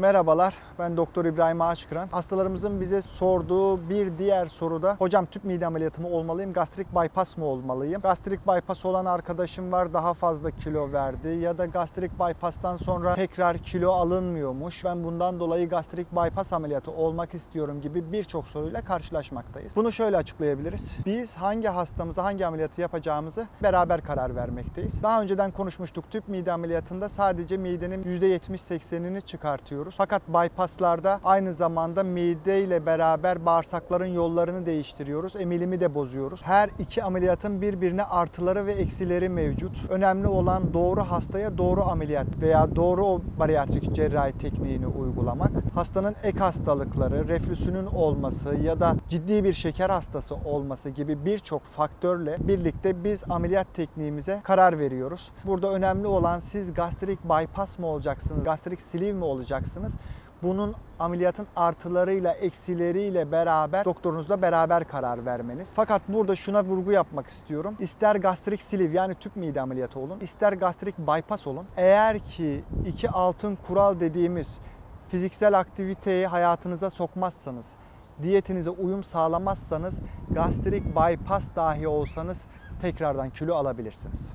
Merhabalar, ben Doktor İbrahim Ağaçkıran. Hastalarımızın bize sorduğu bir diğer soruda hocam tüp mide ameliyatı mı olmalıyım, gastrik bypass mı olmalıyım? Gastrik bypass olan arkadaşım var daha fazla kilo verdi ya da gastrik bypass'tan sonra tekrar kilo alınmıyormuş. Ben bundan dolayı gastrik bypass ameliyatı olmak istiyorum gibi birçok soruyla karşılaşmaktayız. Bunu şöyle açıklayabiliriz. Biz hangi hastamıza hangi ameliyatı yapacağımızı beraber karar vermekteyiz. Daha önceden konuşmuştuk tüp mide ameliyatında sadece midenin %70-80'ini çıkartıyoruz. Fakat bypasslarda aynı zamanda mide ile beraber bağırsakların yollarını değiştiriyoruz. Emilimi de bozuyoruz. Her iki ameliyatın birbirine artıları ve eksileri mevcut. Önemli olan doğru hastaya doğru ameliyat veya doğru bariyatrik cerrahi tekniğini uygulamak. Hastanın ek hastalıkları, reflüsünün olması ya da ciddi bir şeker hastası olması gibi birçok faktörle birlikte biz ameliyat tekniğimize karar veriyoruz. Burada önemli olan siz gastrik bypass mı olacaksınız, gastrik sleeve mi olacaksınız? Bunun ameliyatın artılarıyla eksileriyle beraber doktorunuzla beraber karar vermeniz. Fakat burada şuna vurgu yapmak istiyorum. İster gastrik sleeve yani tüp mide ameliyatı olun, ister gastrik bypass olun. Eğer ki iki altın kural dediğimiz fiziksel aktiviteyi hayatınıza sokmazsanız, diyetinize uyum sağlamazsanız gastrik bypass dahi olsanız tekrardan kilo alabilirsiniz.